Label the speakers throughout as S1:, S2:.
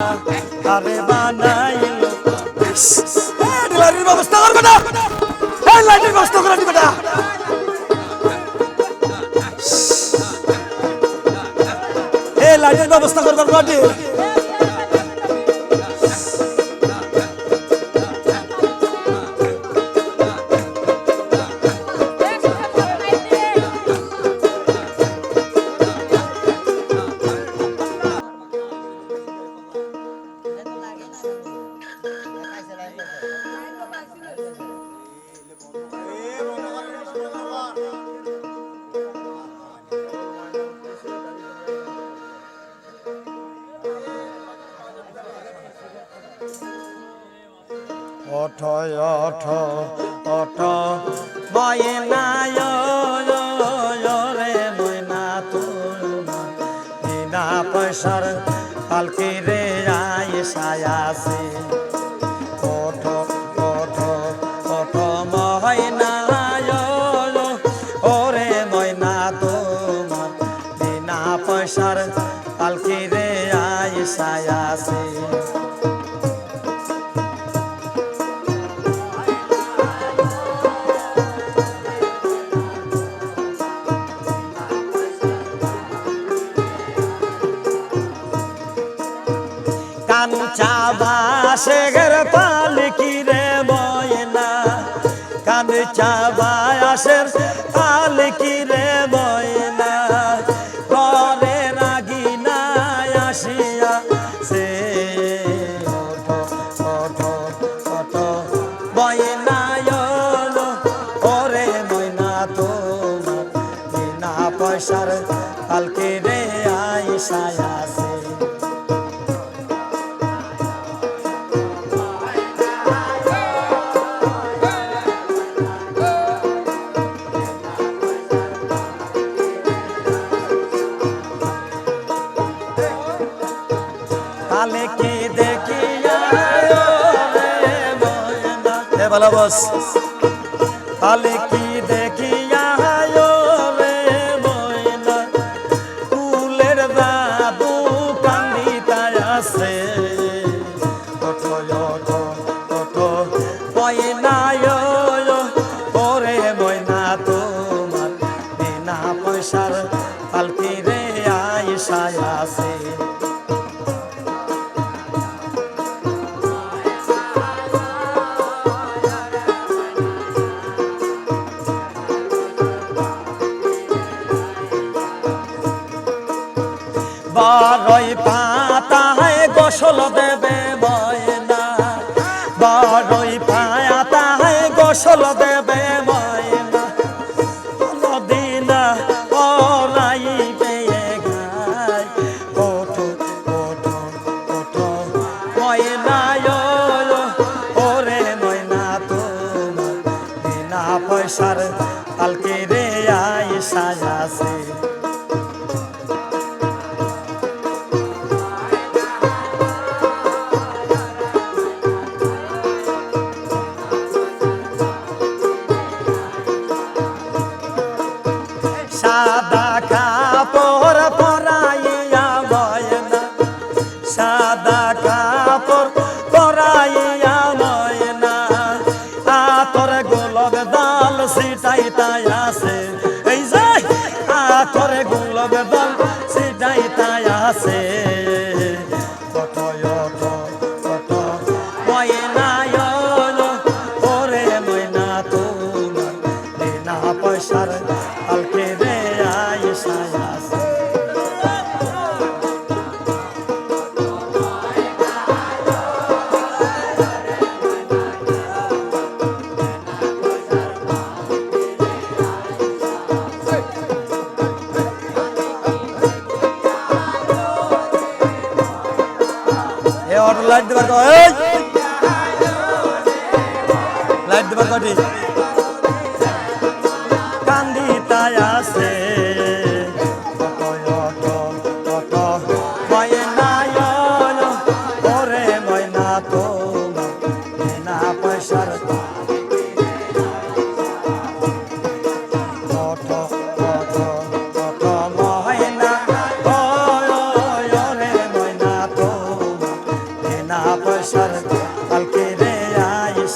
S1: আরে বানাইল এই ডিলারির ব্যবস্থা কর বেটা এই এই লাইটের ব্যবস্থা করবার ওঠ অঠ ওঠ বায়নায় মালিকি দেখিয়া ভালো বস। মালিকি বারোই পাতায় গোসল দেবে ময়না। বারোই পাতায় গোসল দেবে ময়না। নদীন ওলাই পেয়ে গায় ওঠো ওঠো ময়না, তোমার বিনা পয়সার আলকে রে আয় সাজাছে the অটো লাইট দেবার লাইট দেবার কাটি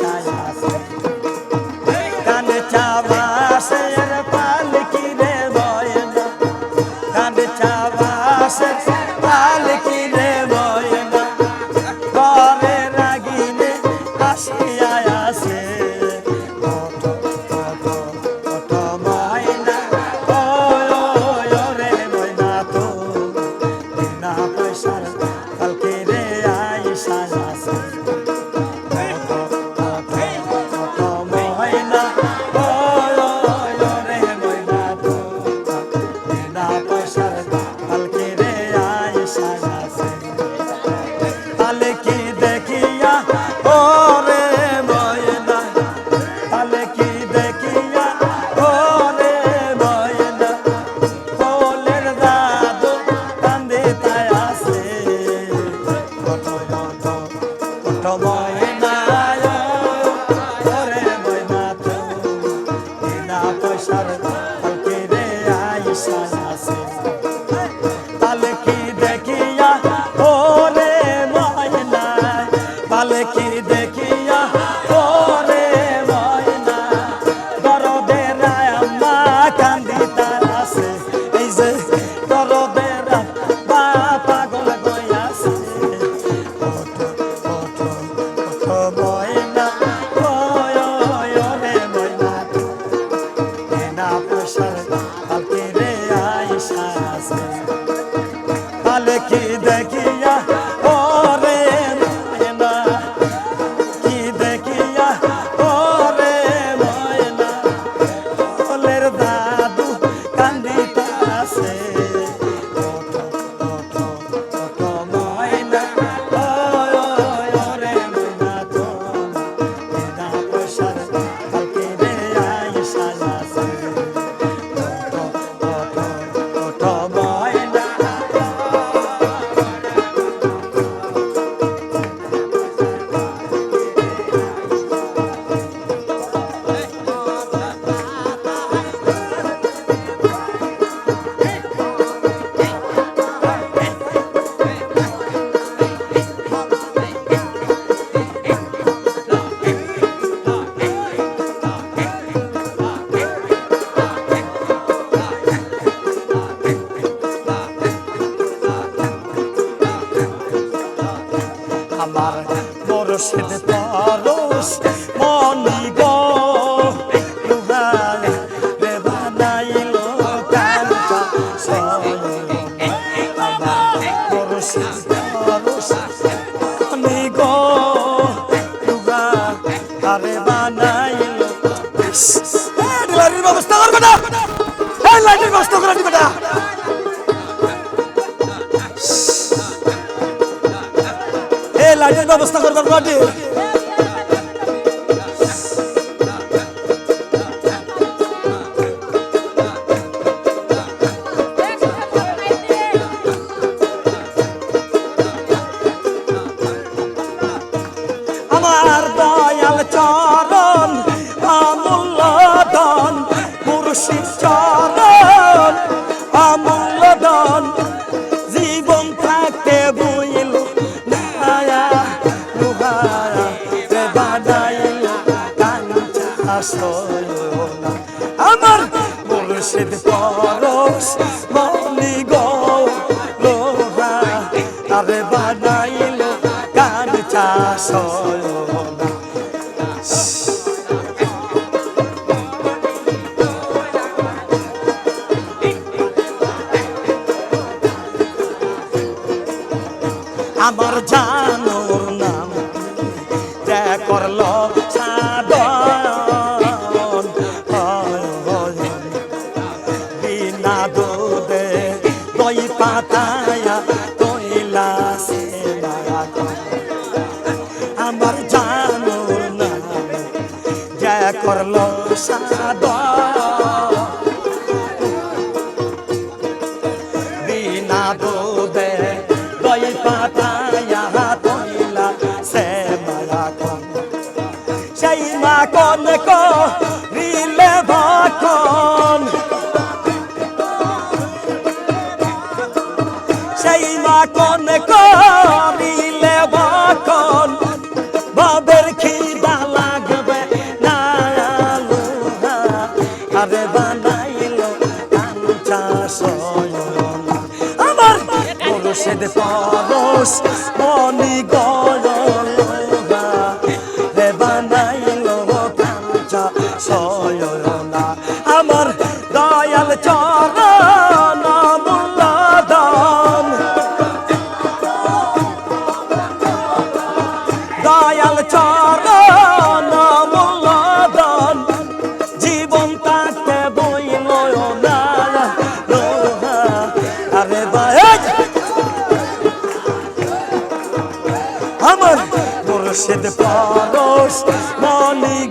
S1: saia. sim 가. ব্যবস্থা করবে না লাইটের ব্যবস্থা করে দিবে না লাইটের ব্যবস্থা করবার সয়না আমার মুর্শিদ পরশ মনি লোহা আরে বানাইল কান চা ভালো সাদর মুর্শেদ পরশ অনিগণ মুর্শিদ পরশ মালিক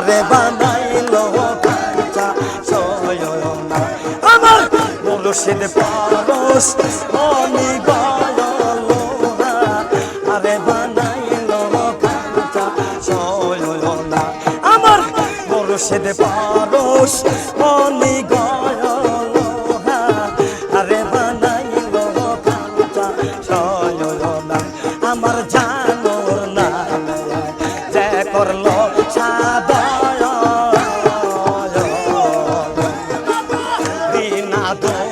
S1: আমারে বানাইল কাঁচা সয়না। আমার মুলুসের পারস মনি বায়লোহা আরে বানাইল কাঁচা সয়না। আমার মুলুসের পারস মনি গা সাধন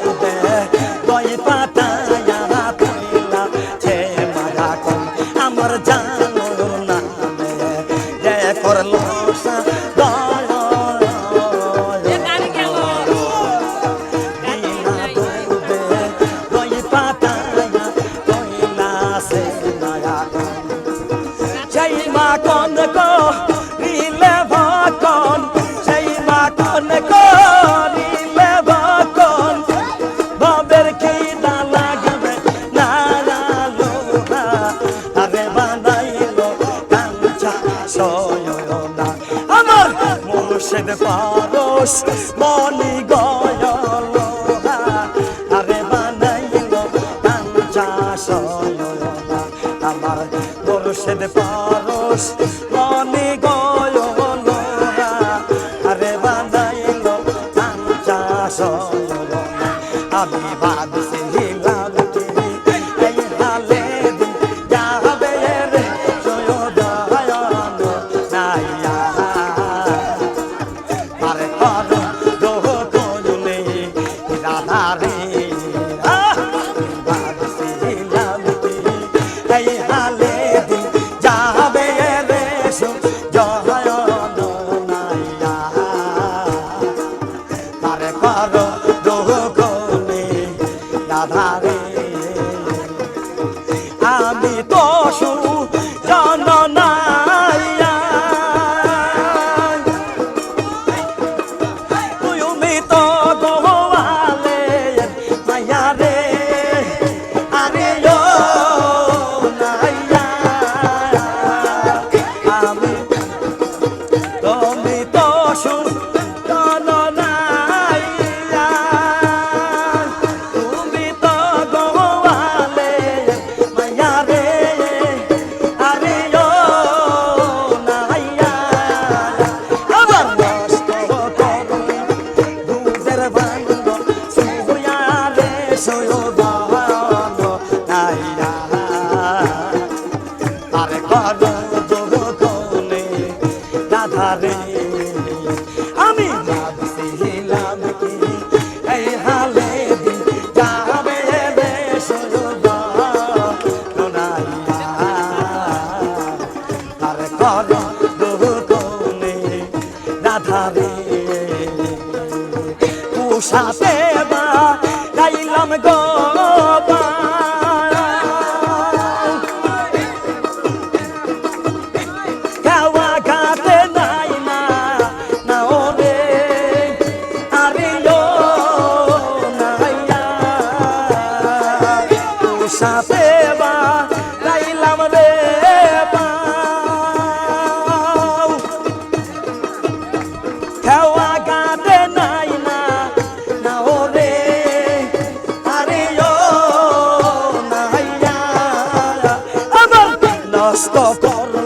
S1: বাঁচতে পারস মনি Rastafari